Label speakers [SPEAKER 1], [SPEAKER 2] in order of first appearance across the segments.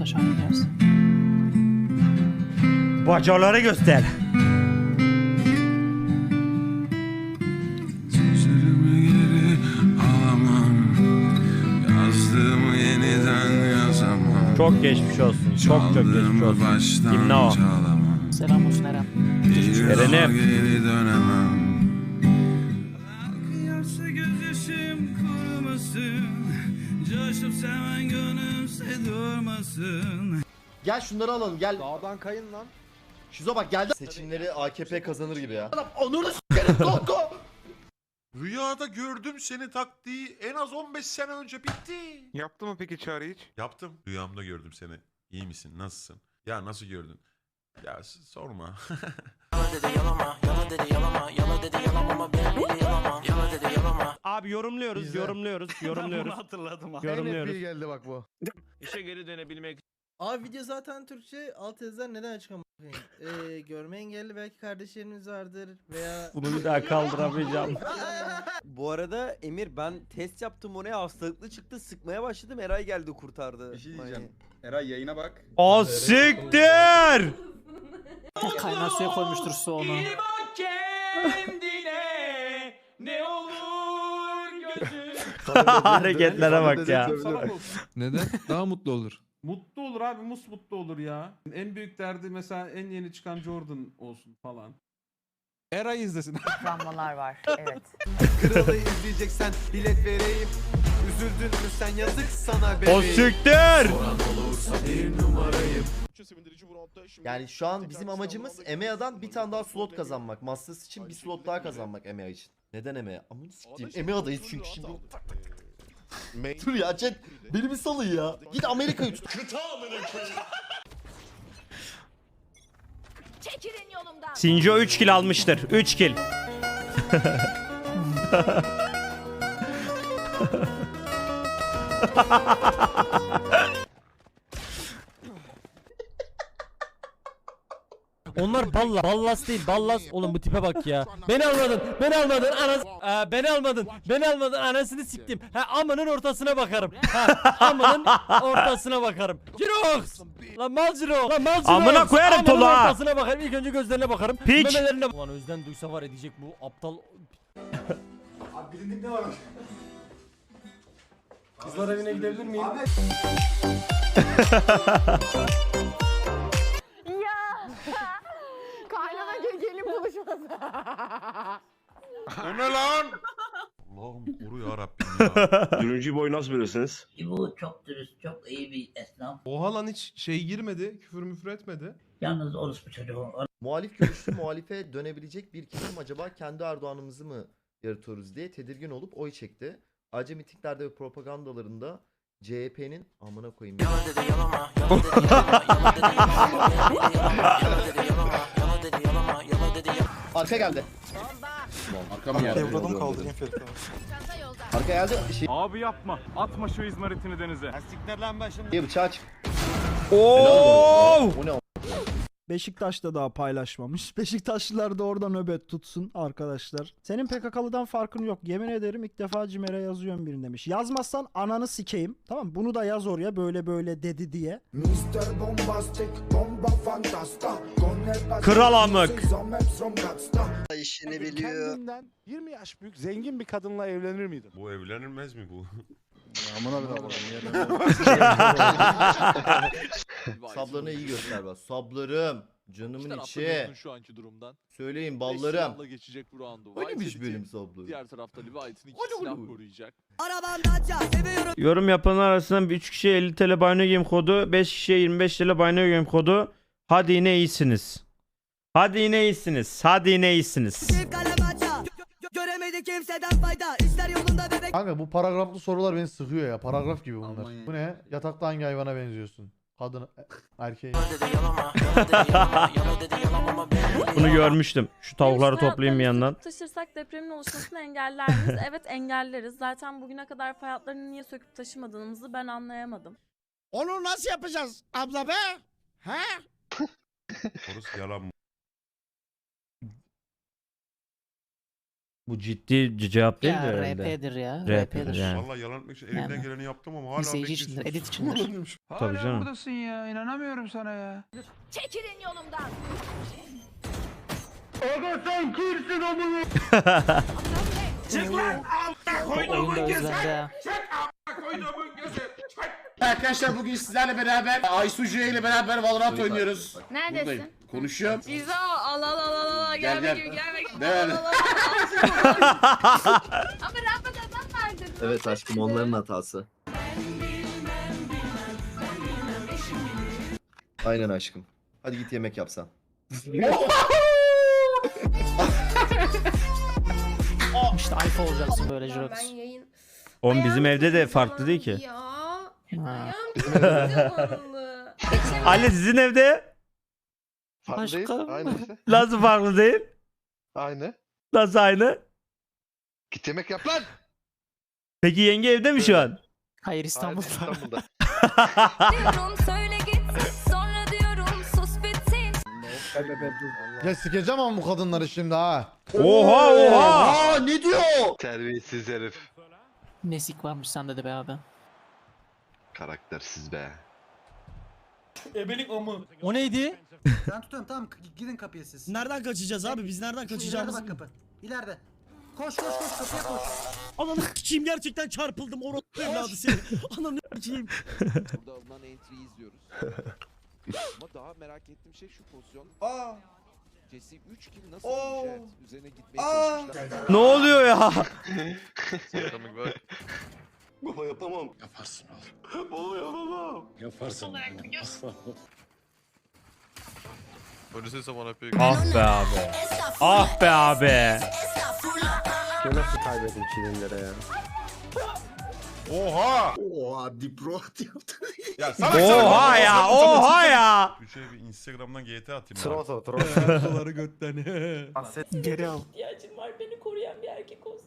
[SPEAKER 1] aşağı iniyoruz.
[SPEAKER 2] Bacaları göster.
[SPEAKER 3] Sözlerimi geri alamam Yazdığımı yeniden yazamam
[SPEAKER 2] Çok geçmiş olsun. Çok çok geçmiş
[SPEAKER 3] Çaldığımı
[SPEAKER 2] olsun.
[SPEAKER 3] baştan
[SPEAKER 2] Kim ne o?
[SPEAKER 3] çalamam
[SPEAKER 1] Selam olsun Eren.
[SPEAKER 3] Bir daha
[SPEAKER 2] Eren'im.
[SPEAKER 3] geri dönemem Akıyorsa gözyaşım kurumasın Coşup seven gönlümse durmasın
[SPEAKER 4] Gel şunları alalım gel.
[SPEAKER 5] Dağdan kayın lan.
[SPEAKER 4] Şizo bak geldi. Seçimleri AKP kazanır gibi ya. Onurlu s**kerim Tolko.
[SPEAKER 6] Rüyada gördüm seni taktiği en az 15 sene önce bitti.
[SPEAKER 7] Yaptı mı peki çağrı hiç?
[SPEAKER 6] Yaptım. Rüyamda gördüm seni. İyi misin? Nasılsın? Ya nasıl gördün? Ya sorma.
[SPEAKER 2] Abi yorumluyoruz, yorumluyoruz, yorumluyoruz.
[SPEAKER 8] hatırladım abi.
[SPEAKER 2] yorumluyoruz.
[SPEAKER 5] geldi bak bu.
[SPEAKER 7] İşe geri dönebilmek
[SPEAKER 9] Abi video zaten Türkçe alt yazılar neden açık ama ee, görme engelli belki kardeşlerimiz vardır veya
[SPEAKER 2] Bunu bir daha kaldıramayacağım.
[SPEAKER 10] Bu arada Emir ben test yaptım oraya hastalıklı çıktı sıkmaya başladım Eray geldi kurtardı.
[SPEAKER 5] Bir şey diyeceğim. Eray yayına bak.
[SPEAKER 2] O siktir!
[SPEAKER 1] Kaynar suya koymuştur su onu.
[SPEAKER 2] Hareketlere bak ya.
[SPEAKER 8] Neden? Daha mutlu olur. Mutlu olur abi, mus mutlu olur ya. En büyük derdi mesela en yeni çıkan Jordan olsun falan. Eray izlesin.
[SPEAKER 11] Travmalar var. Evet.
[SPEAKER 10] Kralı izleyeceksen bilet vereyim. Üzüldün mü sen yazık sana
[SPEAKER 2] O
[SPEAKER 10] bebeğim.
[SPEAKER 2] siktir!
[SPEAKER 4] Yani şu an bizim amacımız EMEA'dan bir tane daha slot kazanmak. Masters için bir slot daha kazanmak EMEA için. Neden EMEA? Amına sikeyim. EMEA'dayız çünkü şimdi. Dur ya chat. Beni bir salın ya. Git Amerika'yı tut.
[SPEAKER 11] Çekilin yolumdan.
[SPEAKER 2] Sinjo 3 kill almıştır. 3 kill.
[SPEAKER 9] Onlar balla ballas değil ballas oğlum bu tipe bak ya. Beni almadın beni almadın anas Aa, beni almadın beni almadın anasını siktim. Ha amanın ortasına bakarım. Ha amanın ortasına bakarım. Jirox! Lan mal Jiro! Lan mal Jirox!
[SPEAKER 2] Amına koyarım
[SPEAKER 9] Amanın
[SPEAKER 2] tolu ha!
[SPEAKER 9] ortasına bakarım. İlk önce gözlerine bakarım.
[SPEAKER 2] Piç!
[SPEAKER 9] Memelerine Ulan Özden duysa var edecek bu aptal. Kızlar evine gidebilir miyim?
[SPEAKER 11] Ya.
[SPEAKER 6] o ne lan? Allah'ım koru ya Rabbim ya.
[SPEAKER 7] Dürüncü boy nasıl bilirsiniz?
[SPEAKER 11] Bu çok dürüst, çok iyi bir esnaf.
[SPEAKER 8] Oha lan hiç şey girmedi, küfür müfür etmedi.
[SPEAKER 11] Yalnız orospu çocuğu.
[SPEAKER 4] Muhalif görüşlü muhalife dönebilecek bir kesim acaba kendi Erdoğan'ımızı mı yaratıyoruz diye tedirgin olup oy çekti. Ayrıca mitinglerde ve propagandalarında CHP'nin amına koyayım. ya. Arka geldi.
[SPEAKER 5] Arka mı geldi?
[SPEAKER 4] Arka geldi. Şey,
[SPEAKER 8] Abi yapma. Atma şu izmaritini denize.
[SPEAKER 4] diye bıçağı çık.
[SPEAKER 2] Oo!
[SPEAKER 4] O ne?
[SPEAKER 9] Beşiktaş'ta daha paylaşmamış. Beşiktaşlılar da orada nöbet tutsun arkadaşlar. Senin PKK'lıdan farkın yok. Yemin ederim ilk defa Cimer'e yazıyorum birini demiş. Yazmazsan ananı sikeyim. Tamam bunu da yaz oraya böyle böyle dedi diye.
[SPEAKER 2] Kral amık.
[SPEAKER 10] İşini biliyor.
[SPEAKER 5] Kendinden 20 yaş büyük zengin bir kadınla evlenir miydin?
[SPEAKER 6] Bu evlenilmez mi bu?
[SPEAKER 5] Amına bir
[SPEAKER 4] Sablarını iyi göster bak. Sablarım. Canımın içi.
[SPEAKER 8] şu anki durumdan.
[SPEAKER 4] Söyleyin ballarım.
[SPEAKER 8] geçecek bu roundu.
[SPEAKER 4] Hangimiş benim sablarım?
[SPEAKER 8] tarafta Leviathan
[SPEAKER 4] Hadi silah oğlum.
[SPEAKER 8] koruyacak.
[SPEAKER 2] Yorum yapanlar arasından 3 kişiye 50 TL Bino Game kodu, 5 kişiye 25 TL Bino Game kodu. Hadi yine iyisiniz. Hadi yine iyisiniz. Hadi yine iyisiniz.
[SPEAKER 11] Göremedi kimseden fayda. İşler yolunda bebek.
[SPEAKER 5] Kanka bu paragraflı sorular beni sıkıyor ya. Paragraf gibi bunlar. Bu ne? Yatakta hangi hayvana benziyorsun? Kadın, e, erkeğe.
[SPEAKER 2] Bunu görmüştüm. Şu tavukları toplayayım bir yandan.
[SPEAKER 11] Taşırsak depremin oluşmasını engeller miyiz? evet engelleriz. Zaten bugüne kadar fay hatlarını niye söküp taşımadığımızı ben anlayamadım.
[SPEAKER 5] Onu nasıl yapacağız abla be? He?
[SPEAKER 6] Orası yalan mı?
[SPEAKER 2] Bu ciddi cevap değil
[SPEAKER 1] Ya
[SPEAKER 2] mi herhalde?
[SPEAKER 1] RP'dir ya.
[SPEAKER 2] RP'dir
[SPEAKER 1] RP'dir.
[SPEAKER 2] yani.
[SPEAKER 6] Vallahi yalan etmek için elimden
[SPEAKER 1] Yani.
[SPEAKER 6] geleni yaptım ama hala
[SPEAKER 1] İzleyici
[SPEAKER 6] bekliyorsun.
[SPEAKER 1] içindir, edit içindir.
[SPEAKER 2] Tabii canım.
[SPEAKER 12] buradasın ya inanamıyorum sana ya.
[SPEAKER 11] Çekilin yolumdan.
[SPEAKER 1] Oyunda özlendi ha.
[SPEAKER 5] Arkadaşlar bugün sizlerle beraber Aysucu ile beraber Valorant oynuyoruz.
[SPEAKER 11] Neredesin?
[SPEAKER 5] Konuşuyorum.
[SPEAKER 11] Bize al al al al al
[SPEAKER 5] Gel,
[SPEAKER 11] gelme
[SPEAKER 5] gel.
[SPEAKER 11] gibi gelme gibi. Al, al. Ama Rafa neden verdin?
[SPEAKER 4] Evet aşkım onların hatası. Aynen aşkım. Hadi git yemek yapsan.
[SPEAKER 1] İşte alfa olacaksın böyle Jirox.
[SPEAKER 11] yayın...
[SPEAKER 2] Oğlum bizim evde de farklı değil ki.
[SPEAKER 11] Ya.
[SPEAKER 1] Ha.
[SPEAKER 2] Ali sizin evde
[SPEAKER 1] Başka.
[SPEAKER 2] nasıl farklı değil?
[SPEAKER 7] Aynı.
[SPEAKER 2] Nasıl aynı?
[SPEAKER 7] Git yemek yap lan.
[SPEAKER 2] Peki yenge evde mi şu an?
[SPEAKER 1] Hayır İstanbul'da.
[SPEAKER 7] İstanbul'da.
[SPEAKER 11] diyorum söyle gitsin sonra diyorum sus bitsin.
[SPEAKER 5] Ya sikeceğim ama bu kadınları şimdi ha.
[SPEAKER 2] Oha oha!
[SPEAKER 4] Ne diyor?
[SPEAKER 7] Terbiyesiz herif.
[SPEAKER 1] Nesik varmış sende de be abi.
[SPEAKER 7] Karaktersiz be.
[SPEAKER 13] O neydi?
[SPEAKER 8] Ben tutuyorum tamam gidin kapıya siz.
[SPEAKER 13] Nereden kaçacağız abi? Biz nereden
[SPEAKER 8] İleride bak kapı. İleride. Koş koş koş kapıya koş.
[SPEAKER 13] Ananı kim gerçekten çarpıldım orospu evladı seni. Ananı kim?
[SPEAKER 8] Burada alınan entry izliyoruz. Ama daha merak ettiğim şey şu pozisyon.
[SPEAKER 4] Aa.
[SPEAKER 8] Jesse 3 kill nasıl
[SPEAKER 4] Oo.
[SPEAKER 8] olmuş evet. Üzerine gitmeye
[SPEAKER 4] Aa.
[SPEAKER 8] çalışmışlar.
[SPEAKER 2] Ne oluyor ya?
[SPEAKER 7] Baba yapamam.
[SPEAKER 6] Yaparsın oğlum.
[SPEAKER 7] Baba yapamam.
[SPEAKER 6] Yaparsın.
[SPEAKER 7] Polise zaman yapıyor.
[SPEAKER 2] ah be abi. Ah be abi.
[SPEAKER 8] Nasıl kaybettim çilinlere ya?
[SPEAKER 6] Oha!
[SPEAKER 7] Oha dipro yaptı.
[SPEAKER 6] Ya salak salak.
[SPEAKER 2] Oha ya oha ya.
[SPEAKER 6] Bir şey bir Instagram'dan GT atayım.
[SPEAKER 7] Troto troto.
[SPEAKER 13] Doları götten.
[SPEAKER 1] Geri al.
[SPEAKER 11] İhtiyacım var beni koruyan bir erkek olsun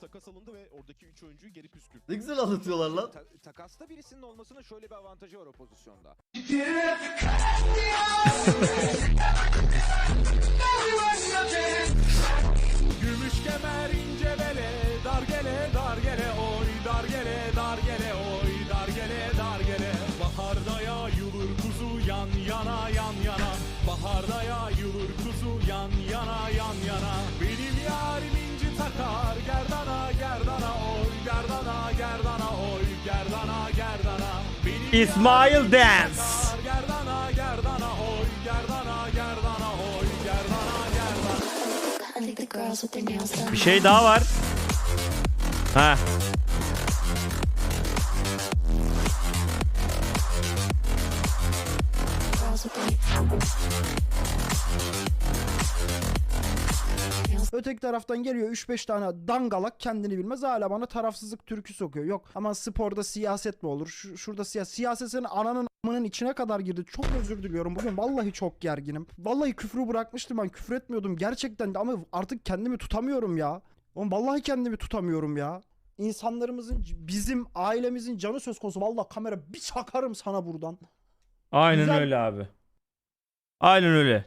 [SPEAKER 8] takas alındı ve oradaki 3 oyuncuyu geri püskürttü.
[SPEAKER 4] Ne güzel anlatıyorlar lan.
[SPEAKER 8] takasta birisinin olmasının şöyle bir avantajı var o pozisyonda.
[SPEAKER 9] Gümüş kemer ince bele, dar gele, dar gele, oy, dar gele, dar gele, yan yana, yan yana. Benim yarim inci takar, gerdana, gerdana, oy, gerdana, gerdana, oy, gerdana, gerdana. Benim
[SPEAKER 2] İsmail Dance.
[SPEAKER 9] takar, gerdana, gerdana, oy, gerdana, gerdana, oy, gerdana, gerdana.
[SPEAKER 2] Bir şey daha var. Ha.
[SPEAKER 12] Öteki taraftan geliyor 3-5 tane dangalak kendini bilmez hala bana tarafsızlık türkü sokuyor. Yok ama sporda siyaset mi olur? Şu, şurada siyaset. Siyaset senin ananın amının içine kadar girdi. Çok özür diliyorum. Bugün vallahi çok gerginim. Vallahi küfrü bırakmıştım ben. Küfür etmiyordum gerçekten de ama artık kendimi tutamıyorum ya. Oğlum vallahi kendimi tutamıyorum ya. İnsanlarımızın, bizim ailemizin canı söz konusu. Vallahi kamera bir çakarım sana buradan.
[SPEAKER 2] Aynen
[SPEAKER 12] Güzel.
[SPEAKER 2] öyle abi. Aynen öyle.